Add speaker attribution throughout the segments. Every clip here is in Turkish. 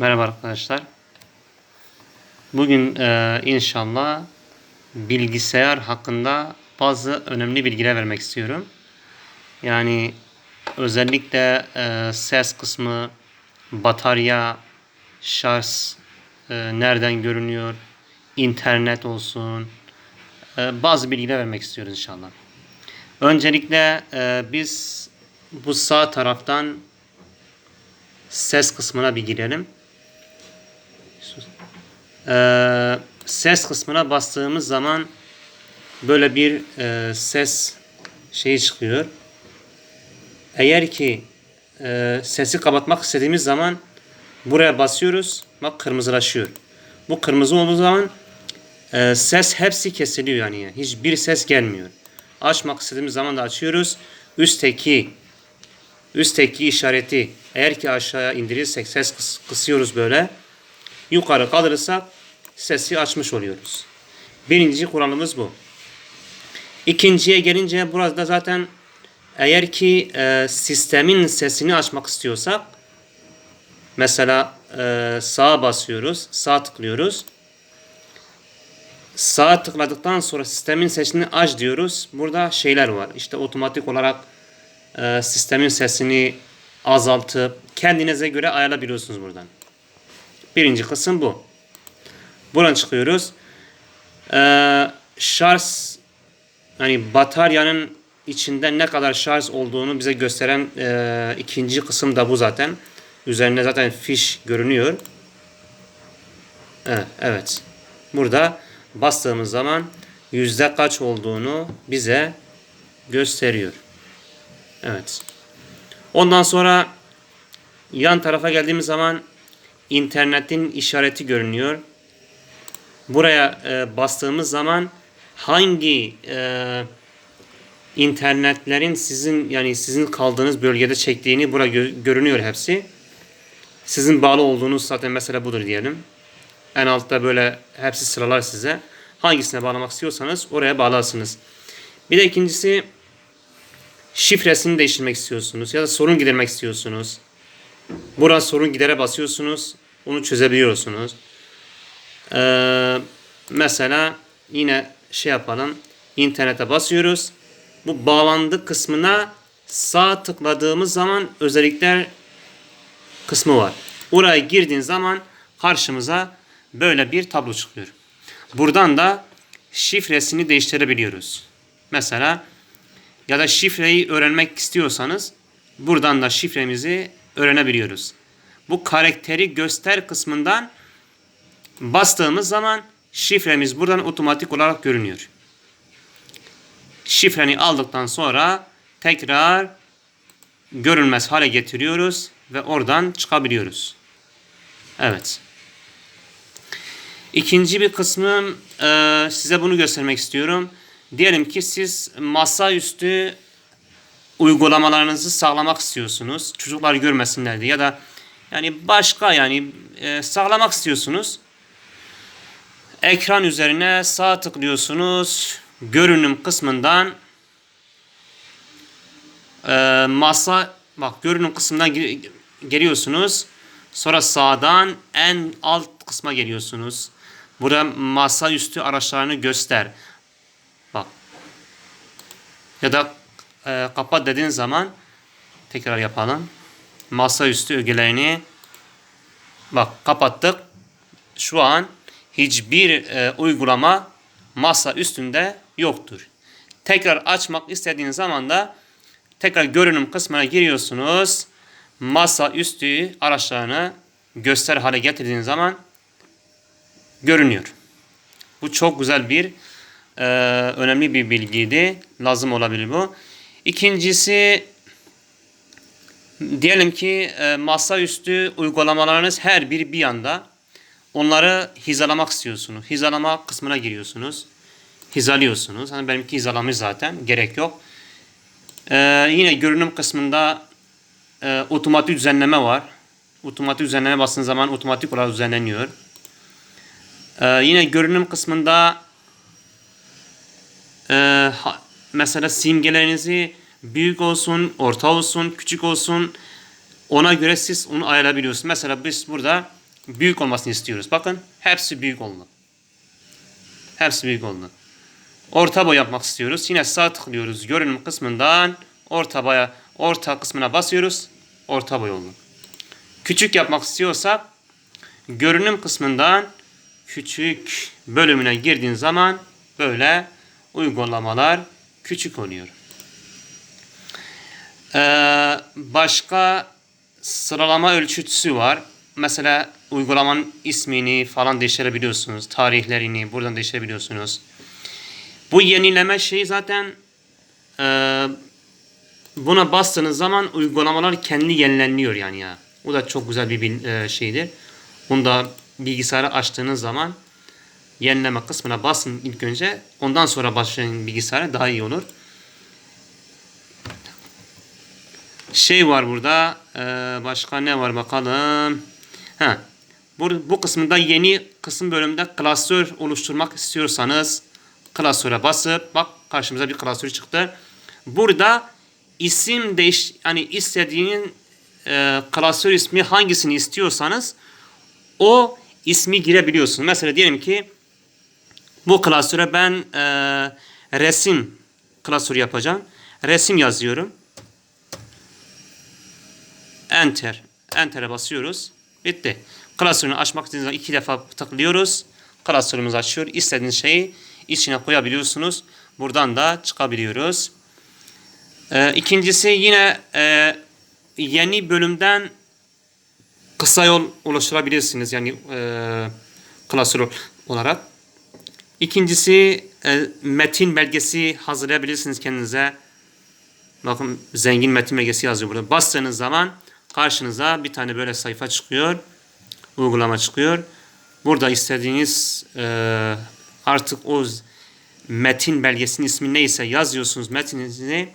Speaker 1: Merhaba arkadaşlar. Bugün e, inşallah bilgisayar hakkında bazı önemli bilgiler vermek istiyorum. Yani özellikle e, ses kısmı, batarya, şarj e, nereden görünüyor, internet olsun, e, bazı bilgiler vermek istiyoruz inşallah. Öncelikle e, biz bu sağ taraftan ses kısmına bir girelim. Ee, ses kısmına bastığımız zaman böyle bir e, ses şeyi çıkıyor. Eğer ki e, sesi kapatmak istediğimiz zaman buraya basıyoruz. Bak kırmızılaşıyor. Bu kırmızı olduğu zaman e, ses hepsi kesiliyor yani. Hiçbir ses gelmiyor. Açmak istediğimiz zaman da açıyoruz. Üstteki üstteki işareti eğer ki aşağıya indirirsek ses kıs- kısıyoruz böyle. Yukarı kaldırırsak sesi açmış oluyoruz. Birinci kuralımız bu. İkinciye gelince burada zaten eğer ki e, sistemin sesini açmak istiyorsak mesela e, sağa basıyoruz, sağ tıklıyoruz. Sağa tıkladıktan sonra sistemin sesini aç diyoruz. Burada şeyler var. İşte otomatik olarak e, sistemin sesini azaltıp kendinize göre ayarlayabiliyorsunuz buradan. Birinci kısım bu. Buradan çıkıyoruz. Ee, şarj hani bataryanın içinde ne kadar şarj olduğunu bize gösteren e, ikinci kısım da bu zaten. Üzerinde zaten fiş görünüyor. Evet, evet. Burada bastığımız zaman yüzde kaç olduğunu bize gösteriyor. Evet. Ondan sonra yan tarafa geldiğimiz zaman internetin işareti görünüyor. Buraya e, bastığımız zaman hangi e, internetlerin sizin yani sizin kaldığınız bölgede çektiğini burada gö- görünüyor hepsi. Sizin bağlı olduğunuz zaten mesela budur diyelim. En altta böyle hepsi sıralar size. Hangisine bağlamak istiyorsanız oraya bağlarsınız. Bir de ikincisi şifresini değiştirmek istiyorsunuz ya da sorun gidermek istiyorsunuz. Burada sorun gidere basıyorsunuz. Onu çözebiliyorsunuz. Ee, mesela yine şey yapalım. İnternete basıyoruz. Bu bağlandı kısmına sağ tıkladığımız zaman özellikler kısmı var. Oraya girdiğin zaman karşımıza böyle bir tablo çıkıyor. Buradan da şifresini değiştirebiliyoruz. Mesela ya da şifreyi öğrenmek istiyorsanız buradan da şifremizi öğrenebiliyoruz. Bu karakteri göster kısmından bastığımız zaman şifremiz buradan otomatik olarak görünüyor. Şifreni aldıktan sonra tekrar görünmez hale getiriyoruz ve oradan çıkabiliyoruz. Evet. İkinci bir kısmı e, size bunu göstermek istiyorum. Diyelim ki siz masaüstü uygulamalarınızı sağlamak istiyorsunuz. Çocuklar görmesinler diye ya da yani başka yani e, sağlamak istiyorsunuz. Ekran üzerine sağ tıklıyorsunuz. Görünüm kısmından e, masa bak görünüm kısmından geliyorsunuz. Sonra sağdan en alt kısma geliyorsunuz. Burada masaüstü araçlarını göster. Bak. Ya da e, kapat dediğin zaman tekrar yapalım. Masaüstü ögelerini bak kapattık. Şu an hiçbir e, uygulama masa üstünde yoktur. Tekrar açmak istediğiniz zaman da tekrar görünüm kısmına giriyorsunuz. Masa üstü araçlarını göster hale getirdiğiniz zaman görünüyor. Bu çok güzel bir e, önemli bir bilgiydi. Lazım olabilir bu. İkincisi diyelim ki e, masaüstü uygulamalarınız her biri bir yanda. Onları hizalamak istiyorsunuz. Hizalama kısmına giriyorsunuz. Hizalıyorsunuz. Hani benimki hizalamış zaten. Gerek yok. E, yine görünüm kısmında e, otomatik düzenleme var. Otomatik düzenleme bastığınız zaman otomatik olarak düzenleniyor. E, yine görünüm kısmında e, ha- mesela simgelerinizi büyük olsun, orta olsun, küçük olsun ona göre siz onu ayarlayabiliyorsunuz. Mesela biz burada büyük olmasını istiyoruz. Bakın hepsi büyük oldu. Hepsi büyük oldu. Orta boy yapmak istiyoruz. Yine sağ tıklıyoruz. Görünüm kısmından orta boya orta kısmına basıyoruz. Orta boy oldu. Küçük yapmak istiyorsak görünüm kısmından küçük bölümüne girdiğin zaman böyle uygulamalar küçük oluyor. Ee, başka sıralama ölçütüsü var. Mesela uygulamanın ismini falan değiştirebiliyorsunuz. Tarihlerini buradan değiştirebiliyorsunuz. Bu yenileme şeyi zaten e, buna bastığınız zaman uygulamalar kendi yenileniyor yani ya. Bu da çok güzel bir e, şeydir. Bunu da bilgisayarı açtığınız zaman yenileme kısmına basın ilk önce. Ondan sonra başlayın bilgisayara daha iyi olur. Şey var burada. e, başka ne var bakalım. Ha. Bu, bu kısmında yeni kısım bölümünde klasör oluşturmak istiyorsanız klasöre basıp bak karşımıza bir klasör çıktı. Burada isim değiş yani istediğinin e, klasör ismi hangisini istiyorsanız o ismi girebiliyorsun. Mesela diyelim ki bu klasöre ben e, resim klasörü yapacağım. Resim yazıyorum. Enter. Enter'e basıyoruz. Bitti. Klasörünü açmak istediğiniz zaman iki defa tıklıyoruz. Klasörümüz açıyor. İstediğiniz şeyi içine koyabiliyorsunuz. Buradan da çıkabiliyoruz. Ee, ikincisi yine e, yeni bölümden kısa yol oluşturabilirsiniz. Yani e, klasör olarak. İkincisi e, metin belgesi hazırlayabilirsiniz kendinize. Bakın zengin metin belgesi yazıyor burada. Bastığınız zaman karşınıza bir tane böyle sayfa çıkıyor. Uygulama çıkıyor. Burada istediğiniz e, artık o metin belgesinin ismi neyse yazıyorsunuz metininizi.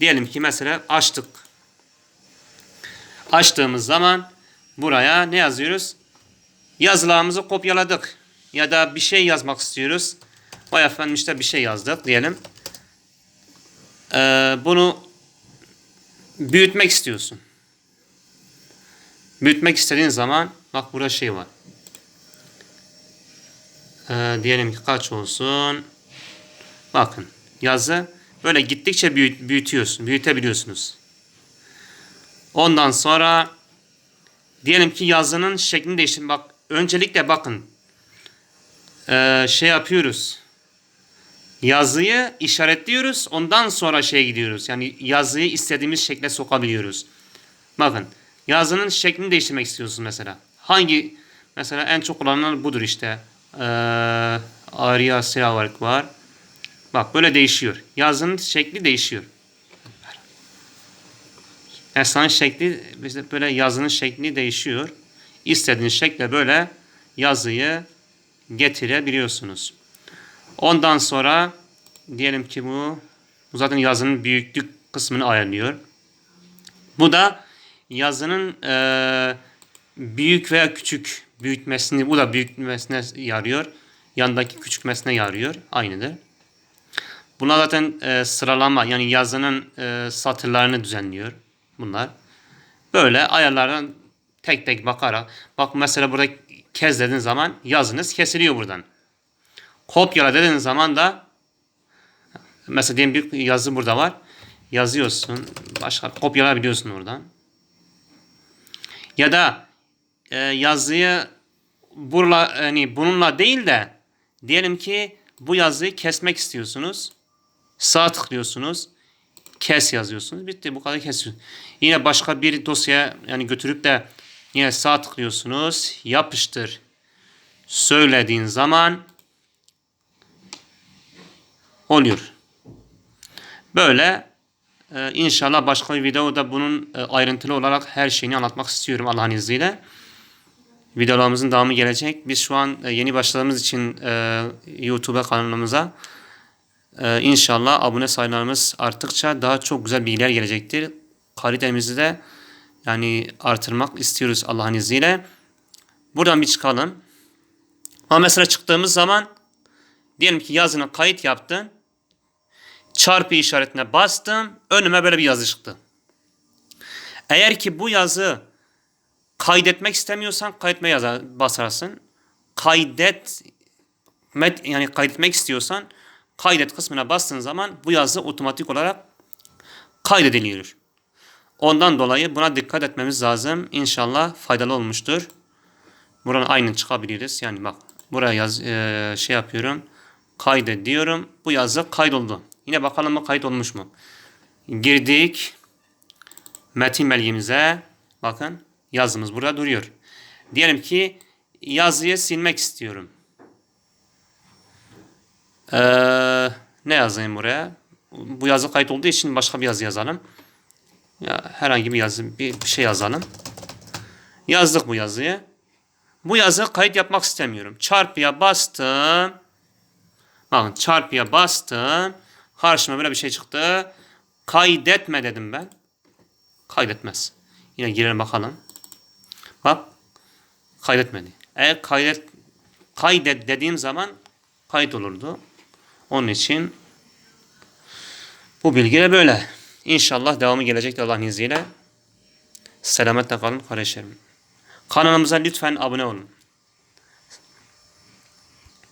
Speaker 1: Diyelim ki mesela açtık. Açtığımız zaman buraya ne yazıyoruz? Yazılarımızı kopyaladık. Ya da bir şey yazmak istiyoruz. Vay efendim işte bir şey yazdık diyelim. Ee, bunu büyütmek istiyorsun. Büyütmek istediğin zaman bak burada şey var. Ee, diyelim ki kaç olsun? Bakın yazı böyle gittikçe büyüt, büyütüyorsun, büyütebiliyorsunuz. Ondan sonra diyelim ki yazının şeklini değiştir. Bak öncelikle bakın Ee, şey yapıyoruz. Yazıyı işaretliyoruz. Ondan sonra şeye gidiyoruz. Yani yazıyı istediğimiz şekle sokabiliyoruz. Bakın yazının şeklini değiştirmek istiyorsun mesela. Hangi mesela en çok kullanılan budur işte. Ee, Arya Seravark var. Bak böyle değişiyor. Yazının şekli değişiyor. Esnanın şekli işte böyle yazının şekli değişiyor. İstediğiniz şekle böyle yazıyı getirebiliyorsunuz. Ondan sonra diyelim ki bu, bu zaten yazının büyüklük kısmını ayarlıyor. Bu da yazının eee, büyük veya küçük büyütmesini, bu da büyütmesine yarıyor. Yandaki küçültmesine yarıyor. Aynıdır. Buna zaten eee, sıralama yani yazının eee, satırlarını düzenliyor bunlar. Böyle ayarlardan tek tek bakarak bak mesela burada kez dediğin zaman yazınız kesiliyor buradan. Kopyala dediğin zaman da mesela diyelim bir yazı burada var. Yazıyorsun. Başka kopyalayabiliyorsun oradan. Ya da e, yazıyı burla, yani bununla değil de diyelim ki bu yazıyı kesmek istiyorsunuz. Sağ tıklıyorsunuz. Kes yazıyorsunuz. Bitti bu kadar kesiyorsunuz. Yine başka bir dosyaya yani götürüp de yine sağ tıklıyorsunuz. Yapıştır. Söylediğin zaman oluyor. Böyle e, inşallah başka bir videoda bunun e, ayrıntılı olarak her şeyini anlatmak istiyorum Allah'ın izniyle. Videolarımızın devamı gelecek. Biz şu an e, yeni başladığımız için e, YouTube kanalımıza inşallah abone sayılarımız arttıkça daha çok güzel bilgiler gelecektir. Kalitemizi de yani artırmak istiyoruz Allah'ın izniyle. Buradan bir çıkalım. Ama mesela çıktığımız zaman diyelim ki yazına kayıt yaptın. Çarpı işaretine bastım. Önüme böyle bir yazı çıktı. Eğer ki bu yazı Kaydetmek istemiyorsan kaydetme yazar, basarsın. Kaydet yani kaydetmek istiyorsan kaydet kısmına bastığın zaman bu yazı otomatik olarak kaydediliyor. Ondan dolayı buna dikkat etmemiz lazım. İnşallah faydalı olmuştur. Buradan aynı çıkabiliriz. Yani bak buraya yaz eee, şey yapıyorum. Kaydet diyorum. Bu yazı kaydoldu. Yine bakalım mı kaydolmuş mu? Girdik. Metin belgemize. Bakın yazımız burada duruyor. Diyelim ki yazıyı silmek istiyorum. Eee, ne yazayım buraya? Bu yazı kayıt olduğu için başka bir yazı yazalım. Ya herhangi bir yazı bir bir şey yazalım. Yazdık bu yazıyı. Bu yazı kayıt yapmak istemiyorum. Çarpıya bastım. Bakın çarpıya bastım. Karşıma böyle bir şey çıktı. Kaydetme dedim ben. Kaydetmez. Yine girelim bakalım. Bak. Kaydetmedi. Eğer kaydet kaydet dediğim zaman kayıt olurdu. Onun için bu bilgi de böyle. İnşallah devamı gelecektir Allah'ın izniyle. Selametle kalın kardeşlerim. Kanalımıza lütfen abone olun.